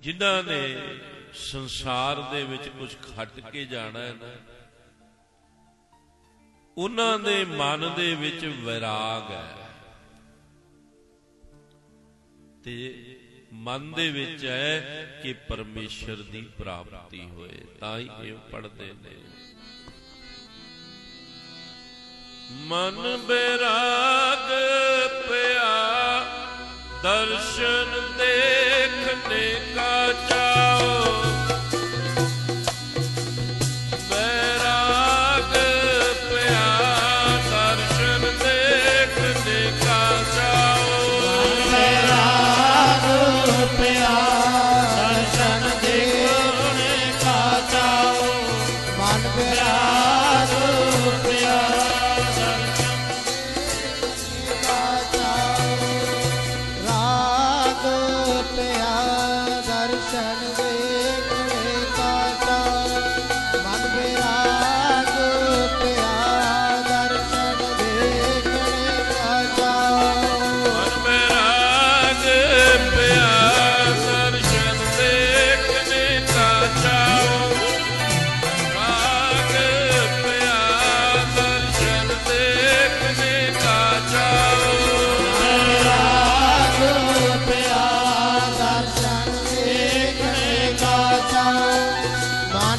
ਜਿਨ੍ਹਾਂ ਨੇ ਸੰਸਾਰ ਦੇ ਵਿੱਚ ਕੁਝ ਖੱਟ ਕੇ ਜਾਣਾ ਹੈ ਨਾ, ਉਹਨਾਂ ਦੇ ਮਨ ਦੇ ਵਿੱਚ ਵਿਰਾਗ ਹੈ। ਤੇ ਮਨ ਦੇ ਵਿੱਚ ਹੈ ਕਿ ਪਰਮੇਸ਼ਰ ਦੀ ਪ੍ਰਾਪਤੀ ਹੋਏ, ਤਾਂ ਹੀ ਇਹ ਪੜਦੇ ਨੇ। ਮਨ ਬੈਰਾਗ ਪਿਆ, ਦਰਸ਼ਨ ਦੇਖਣੇ ਨਿਕਟ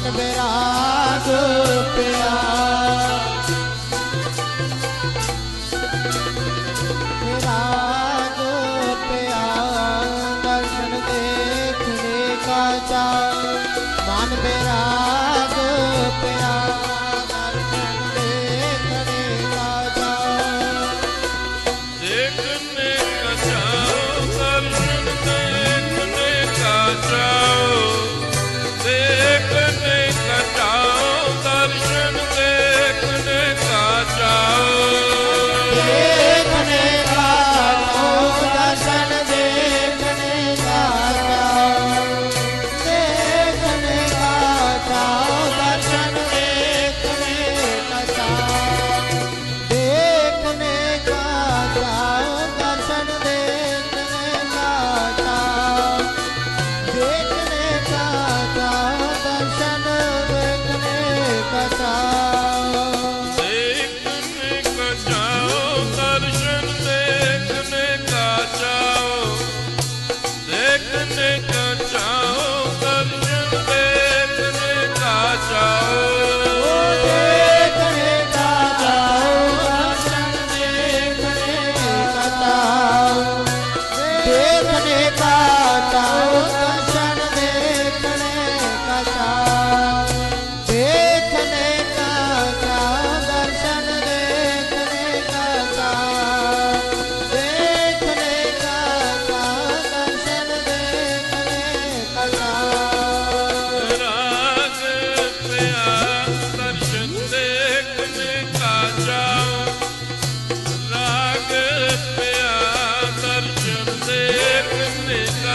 ਨਾਨਕ ਬਿਰਾਗ ਪਿਆ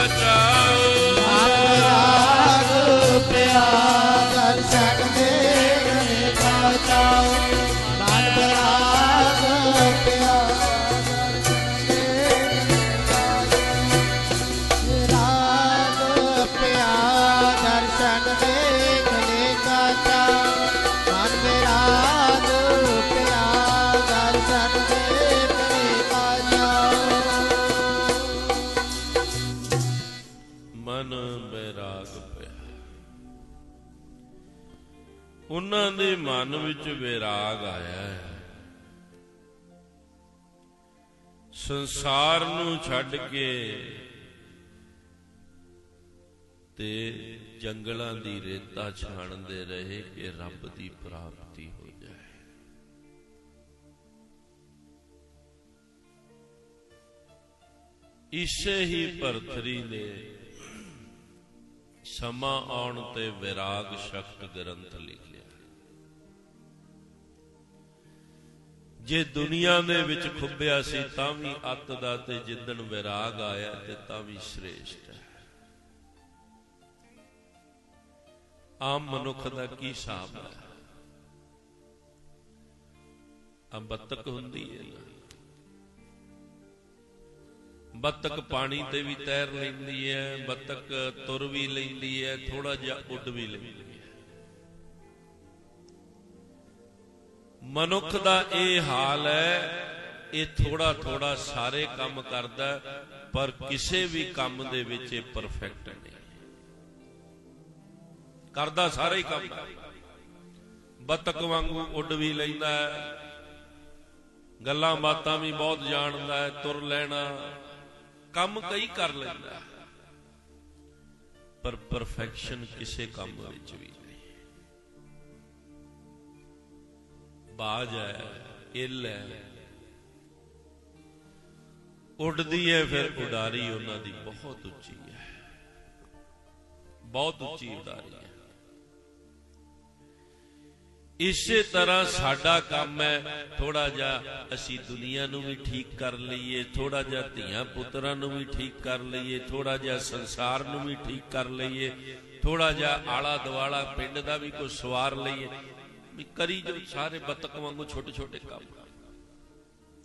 Raja. ਉਹਨਾਂ ਦੇ ਮਨ ਵਿੱਚ ਵਿਰਾਗ ਆਇਆ ਹੈ। ਸੰਸਾਰ ਨੂੰ ਛੱਡ ਕੇ ਤੇ ਜੰਗਲਾਂ ਦੀ ਰੇਤਾ ਛਾਣਦੇ ਰਹੇ ਕਿ ਰੱਬ ਦੀ ਪ੍ਰਾਪਤੀ ਹੋ ਜਾਏ। ਇਸੇ ਹੀ ਭਰਤਰੀ ਨੇ ਸਮਾਂ ਆਉਣ ਤੇ ਵਿਰਾਗ ਸ਼ਕਤ ਗ੍ਰੰਥ ਲਿਖਿਆ। ਜੇ ਦੁਨੀਆ ਦੇ ਵਿੱਚ ਖੁੱਬਿਆ ਸੀ, ਤਾਂ ਵੀ ਅੱਤ ਦਾ ਤੇ ਜਿੱਦਣ ਵਿਰਾਗ ਆਇਆ ਤੇ ਤਾਂ ਵੀ ਸ੍ਰੇਸ਼ਟ ਹੈ। ਆਮ ਮਨੁੱਖ ਦਾ ਕੀ ਹਿਸਾਬ ਹੈ? ਆ ਬੱਤਕ ਹੁੰਦੀ ਹੈ ਨਾ। ਬੱਤਕ ਪਾਣੀ ਤੇ ਵੀ ਤੈਰ ਲੈਂਦੀ ਹੈ ਬੱਤਕ ਤੁਰ ਵੀ ਲੈਂਦੀ ਹੈ ਥੋੜਾ ਜਿਹਾ ਉੱਡ ਵੀ ਲੈਂਦੀ ਹੈ। ਮਨੁੱਖ ਦਾ ਇਹ ਹਾਲ ਹੈ, ਇਹ ਥੋੜਾ ਥੋੜਾ ਸਾਰੇ ਕੰਮ ਕਰਦਾ ਪਰ ਕਿਸੇ ਵੀ ਕੰਮ ਦੇ ਵਿੱਚ ਇਹ ਪਰਫੈਕਟ ਨਹੀਂ ਕਰਦਾ ਸਾਰੇ ਹੀ ਕੰਮ ਬਤਕ ਵਾਂਗੂ ਉੱਡ ਵੀ ਲੈਂਦਾ ਹੈ, ਗੱਲਾਂ ਬਾਤਾਂ ਵੀ ਬਹੁਤ ਜਾਣਦਾ ਹੈ, ਤੁਰ ਲੈਣਾ, ਕੰਮ ਕਈ ਕਰ ਲੈਂਦਾ ਪਰ ਪਰਫੈਕਸ਼ਨ ਕਿਸੇ ਕੰਮ ਵਿੱਚ ਵੀ ਬਾਜ ਹੈ, ਇੱਲ ਹੈ। ਉੱਡਦੀ ਹੈ ਫਿਰ ਉਡਾਰੀ ਉਹਨਾਂ ਦੀ, ਬਹੁਤ ਉੱਚੀ ਹੈ। ਬਹੁਤ ਉੱਚੀ ਉਡਾਰੀ ਹੈ। ਇਸੇ ਤਰ੍ਹਾਂ ਸਾਡਾ ਕੰਮ ਹੈ ਥੋੜਾ ਜਿਹਾ ਅਸੀਂ ਦੁਨੀਆ ਨੂੰ ਵੀ ਠੀਕ ਕਰ ਲਈਏ ਥੋੜਾ ਜਿਹਾ ਧੀਆਂ ਪੁੱਤਰਾਂ ਨੂੰ ਵੀ ਠੀਕ ਕਰ ਲਈਏ ਥੋੜਾ ਜਿਹਾ ਸੰਸਾਰ ਨੂੰ ਵੀ ਠੀਕ ਕਰ ਲਈਏ ਥੋੜਾ ਜਿਹਾ ਆਲਾ ਦਵਾਲਾ ਪਿੰਡ ਦਾ ਵੀ ਕੋਈ ਸਵਾਰ ਲਈਏ ਵੀ ਕਰੀ ਜੋ ਸਾਰੇ ਬੱਤਕ ਵਾਂਗੂ ਛੋਟੇ ਛੋਟੇ ਕੰਮ।